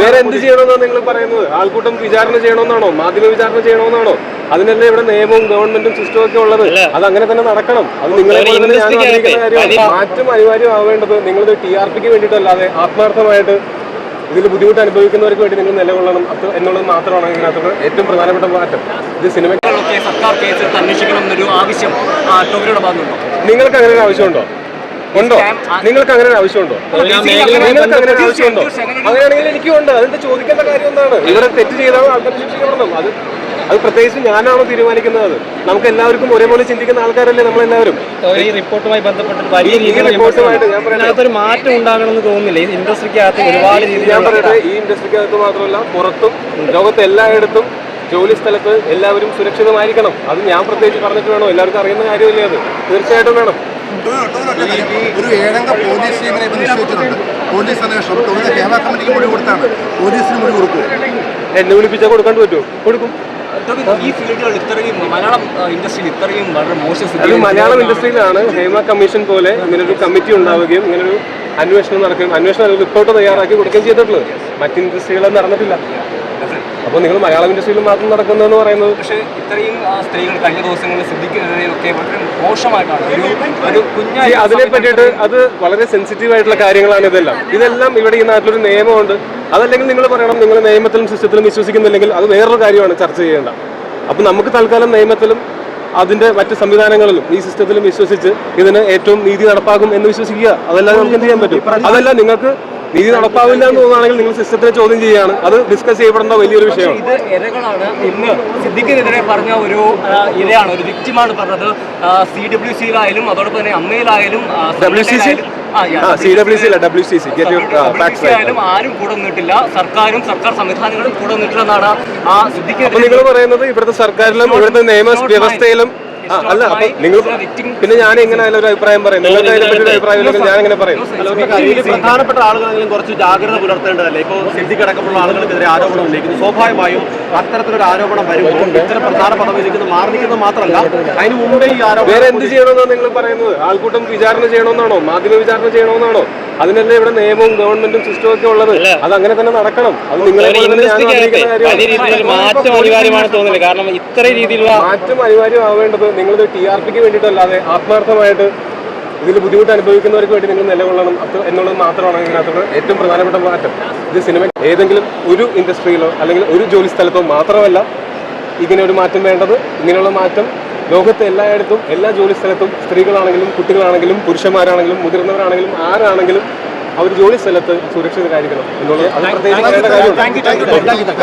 വേറെ എന്ത് ചെയ്യണമെന്നാണ് നിങ്ങൾ പറയുന്നത്? ആൾക്കൂട്ടം വിചാരണ ചെയ്യണമെന്നാണോ? മാധ്യമ വിചാരണ ചെയ്യണമെന്നാണോ? അതിനല്ലേ ഇവിടെ നിയമവും ഗവൺമെന്റും സിസ്റ്റവും ഒക്കെ ഉള്ളത്? അത് അങ്ങനെ തന്നെ നടക്കണം. അത് നിങ്ങളെ മാറ്റം അനിവാര്യമാവേണ്ടത് നിങ്ങളത് ടി ആർ പിക്ക് വേണ്ടിയിട്ടല്ലാതെ ആത്മാർത്ഥമായിട്ട് ഇതിൽ ബുദ്ധിമുട്ട് അനുഭവിക്കുന്നവർക്ക് വേണ്ടി നിങ്ങൾ നിലകൊള്ളണം. അത് എന്നുള്ളത് മാത്രമാണ് ഇതിനകത്ത് ഏറ്റവും പ്രധാനപ്പെട്ട മാറ്റം. ഇത് സിനിമ ഒക്കെ സർക്കാർ കേസ് അന്വേഷിക്കണം എന്നൊരു ആവശ്യം നിങ്ങൾക്ക് അങ്ങനെ ഒരു ആവശ്യമുണ്ടോ? ഉണ്ടോ? നിങ്ങൾക്ക് അങ്ങനെ ഒരു ആവശ്യമുണ്ടോ? നിങ്ങൾക്ക് അങ്ങനെ ആവശ്യമുണ്ടോ? അങ്ങനെയാണെങ്കിൽ എനിക്കും ഉണ്ട്. അതിന്റെ ചോദിക്കേണ്ട കാര്യം എന്താണ്? ഇവരെ തെറ്റ് ചെയ്താൽ ആൾക്കാർ ശിക്ഷിക്കപ്പെടണം അത് അത് പ്രത്യേകിച്ച് ഞാനാണോ തീരുമാനിക്കുന്നത്? നമുക്ക് എല്ലാവർക്കും ഒരേപോലെ ചിന്തിക്കുന്ന ആൾക്കാരല്ലേ നമ്മളെല്ലാവരും. ഈ റിപ്പോർട്ടുമായി ബന്ധപ്പെട്ട് വലിയ മാറ്റം ഉണ്ടാകണമെന്ന് തോന്നുന്നില്ല. ഈ ഇൻഡസ്ട്രിക്കകത്ത് ഒരുപാട് ഞാൻ പറയട്ടെ. ഈ ഇൻഡസ്ട്രിക്കകത്ത് മാത്രമല്ല പുറത്തും ലോകത്ത് എല്ലായിടത്തും ജോലി സ്ഥലത്ത് എല്ലാവരും സുരക്ഷിതമായിരിക്കണം. അത് ഞാൻ പ്രത്യേകിച്ച് പറഞ്ഞിട്ട് വേണോ? എല്ലാവർക്കും അറിയുന്ന കാര്യമില്ലേ അത്? തീർച്ചയായിട്ടും വേണം. ഒരു ഏഴംഗ പോലീസ് ടീമിനെ ഇപ്പൊ നിശ്ചയിച്ചിട്ടുണ്ട്. പോലീസ് അന്വേഷണം. തൊഴിൽ കേരള കമ്മിറ്റിക്ക് മൊഴി കൊടുത്താണ്. പോലീസിന് മൊഴി കൊടുക്കും. എന്നെ വിളിപ്പിച്ചാൽ കൊടുക്കാണ്ട് പറ്റുമോ? കൊടുക്കും. ഈ ഫീൽഡുകൾ ഇത്രയും മലയാളം ഇൻഡസ്ട്രിയിൽ ഇത്രയും വളരെ മോശം മലയാളം ഇൻഡസ്ട്രിയിലാണ്. ഹേമ കമ്മീഷൻ പോലെ ഇങ്ങനൊരു കമ്മിറ്റി ഉണ്ടാവുകയും ഇങ്ങനൊരു അന്വേഷണം നടക്കുകയും അന്വേഷണം റിപ്പോർട്ട് തയ്യാറാക്കി കൊടുക്കുകയും ചെയ്തിട്ടുള്ളത്. മറ്റ് ഇൻഡസ്ട്രികളൊന്നും നടന്നിട്ടില്ല. അപ്പോൾ നിങ്ങൾ മലയാളം ഇൻഡസ്ട്രിയിൽ മാത്രം നടക്കുന്നതെന്ന് പറയുന്നത്? പക്ഷേ ഇത്രയും സ്ത്രീകൾ കഴിഞ്ഞ ദിവസങ്ങളിൽ ശ്രദ്ധിക്കുന്നതിനൊക്കെ വളരെ മോശമായിട്ടാണ്. അതിനെ പറ്റിയിട്ട് അത് വളരെ സെൻസിറ്റീവ് ആയിട്ടുള്ള കാര്യങ്ങളാണ് ഇതെല്ലാം. ഇതെല്ലാം ഇവിടെ ഈ നാട്ടിലൊരു നിയമമുണ്ട്. അതല്ലെങ്കിൽ നിങ്ങൾ പറയണം നിങ്ങൾ നിയമത്തിലും സിസ്റ്റത്തിലും വിശ്വസിക്കുന്നില്ലെങ്കിൽ അത് വേറൊരു കാര്യമാണ് ചർച്ച ചെയ്യേണ്ട. അപ്പം നമുക്ക് തൽക്കാലം നിയമത്തിലും അതിന്റെ മറ്റ് സംവിധാനങ്ങളിലും ഈ സിസ്റ്റത്തിലും വിശ്വസിച്ച് ഇതിന് ഏറ്റവും നീതി നടപ്പാക്കും എന്ന് വിശ്വസിക്കുക. അതെല്ലാം നമുക്ക് എന്ത് ചെയ്യാൻ പറ്റും? അതല്ല നിങ്ങൾക്ക് നീതി നടപ്പാവില്ല എന്ന് തോന്നുകയാണെങ്കിൽ നിങ്ങൾ സിസ്റ്റത്തിനെ ചോദ്യം ചെയ്യുകയാണ്. അത് ഡിസ്കസ് ചെയ്യപ്പെടേണ്ട വലിയൊരു വിഷയമാണ്. ഇത് ഇരകളാണ്. ഇന്ന് സിദ്ദിഖിനെതിരെ പറഞ്ഞ ഒരു ഇരയാണ് ഒരു വിക്റ്റിമാണ് പറഞ്ഞത്. സി ഡബ്ല്യു സിയിലായാലും അതോടൊപ്പം തന്നെ അമ്മയിലായാലും ഡബ്ല്യു സി ആ സി ഡബ്ല്യു സി അല്ല W C C get your facts ആയാലും ആരും കൂടെ നിന്നിട്ടില്ല. സർക്കാരും സർക്കാർ സംവിധാനങ്ങളും കൂടെ നിന്നിട്ടില്ലെന്നാണ് ആ സിദ്ധിക്കുന്നത് നിങ്ങൾ പറയുന്നത് ഇവിടുത്തെ സർക്കാരിലും ഇവിടുത്തെ നിയമ വ്യവസ്ഥയിലും അല്ല നിങ്ങൾ പിന്നെ ഞാൻ എങ്ങനെ ഒരു അഭിപ്രായം പറയും? നിങ്ങൾക്ക് അതിനെ പറ്റി ഒരു അഭിപ്രായം ഇല്ലെങ്കിൽ ഞാൻ ഇങ്ങനെ പറയും? ഇതിൽ പ്രധാനപ്പെട്ട ആളുകളെങ്കിലും കുറച്ച് ജാഗ്രത പുലർത്തേണ്ടതല്ലേ? ഇപ്പോൾ കിടക്കുമ്പോൾ ആളുകൾക്കെതിരെ ആരോപണം ഉന്നയിക്കുന്നു. സ്വാഭാവികമായും അത്തരത്തിലൊരു ആരോപണം വരുമ്പോൾ ഇത്തരം പ്രധാന പദവിയിലേക്ക് മാറി നിൽക്കുന്നത് മാത്രമല്ല അതിന് മുമ്പേ ഈ ആരോപണം വേറെ എന്ത് ചെയ്യണമെന്നാണ് നിങ്ങൾ പറയുന്നത്? ആൾക്കൂട്ടം വിചാരണ ചെയ്യണമെന്നാണോ? മാധ്യമ വിചാരണ ചെയ്യണമെന്നാണോ? അതിനല്ലേ ഇവിടെ നിയമവും ഗവൺമെന്റും സിസ്റ്റവും ഒക്കെ ഉള്ളത്? അത് അങ്ങനെ തന്നെ നടക്കണം. അത് നിങ്ങളെ മാറ്റം അനിവാര്യമാണ് തോന്നുന്നില്ല. കാരണം ഇത്ര രീതിയിലുള്ള മാറ്റം അനിവാര്യമാവേണ്ടത് നിങ്ങളത് ടി ആർ പിക്ക് വേണ്ടിയിട്ടല്ലാതെ ആത്മാർത്ഥമായിട്ട് ഇതിൽ ബുദ്ധിമുട്ട് അനുഭവിക്കുന്നവർക്ക് വേണ്ടി നിങ്ങൾ നിലകൊള്ളണം. അത് എന്നുള്ളത് മാത്രമാണ് ഇതിനകത്തുള്ള ഏറ്റവും പ്രധാനപ്പെട്ട മാറ്റം. ഇത് സിനിമ ഏതെങ്കിലും ഒരു ഇൻഡസ്ട്രിയിലോ അല്ലെങ്കിൽ ഒരു ജോലി സ്ഥലത്തോ മാത്രമല്ല ഇങ്ങനെ ഒരു മാറ്റം വേണ്ടത്. ഇങ്ങനെയുള്ള മാറ്റം ലോകത്തെ എല്ലായിടത്തും എല്ലാ ജോലി സ്ഥലത്തും സ്ത്രീകളാണെങ്കിലും കുട്ടികളാണെങ്കിലും പുരുഷന്മാരാണെങ്കിലും മുതിർന്നവരാണെങ്കിലും ആരാണെങ്കിലും അവർ ജോലി സ്ഥലത്ത് സുരക്ഷിതരായിരിക്കണം എന്നുള്ളത് അത് പ്രത്യേകിച്ച്